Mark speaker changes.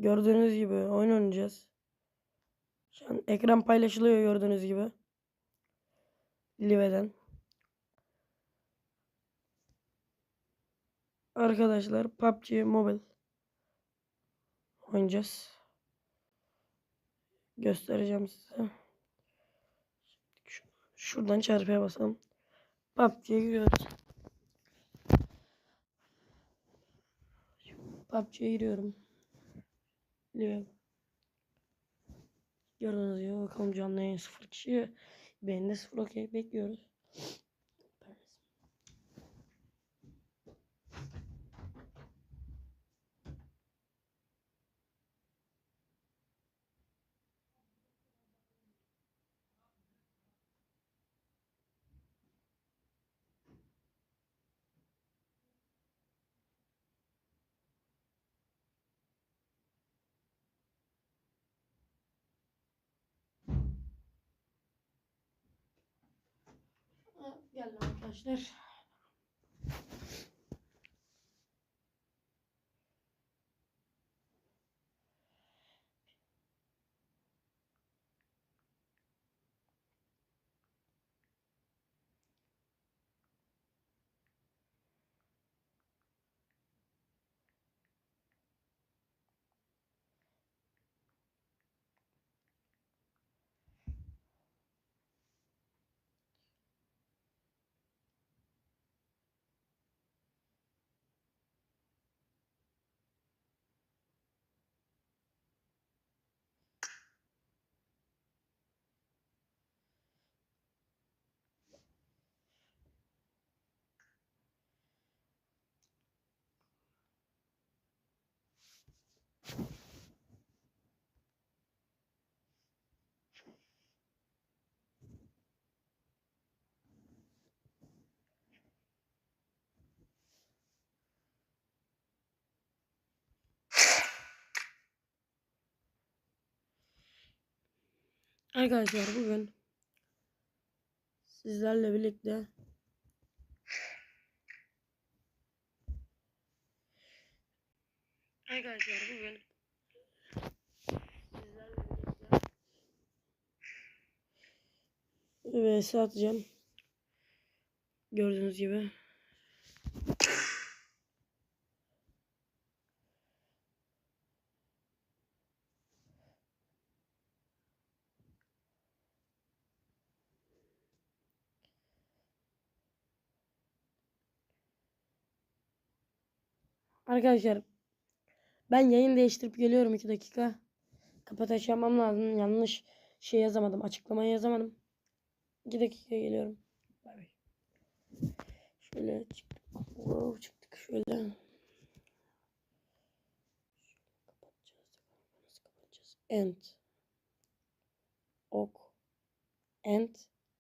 Speaker 1: Gördüğünüz gibi oyun oynayacağız. Şu an ekran paylaşılıyor gördüğünüz gibi. Live'den. Arkadaşlar PUBG Mobile oynayacağız. Göstereceğim size. Şu- Şuradan çarpıya basalım. PUBG'ye giriyoruz. PUBG'ye giriyorum. Live. Gördüğünüz gibi bakalım canlı yayın 0 kişi. Beğeni de 0 okey bekliyoruz. Arkadaşlar. Arkadaşlar bugün sizlerle birlikte Arkadaşlar bugün sizlerle birlikte vs atacağım. Gördüğünüz gibi. Arkadaşlar ben yayın değiştirip geliyorum 2 dakika. Kapatacağım lazım. Yanlış şey yazamadım. Açıklamayı yazamadım. 2 dakika geliyorum. Şöyle çıktık. Wow, çıktık şöyle. End. Ok. End.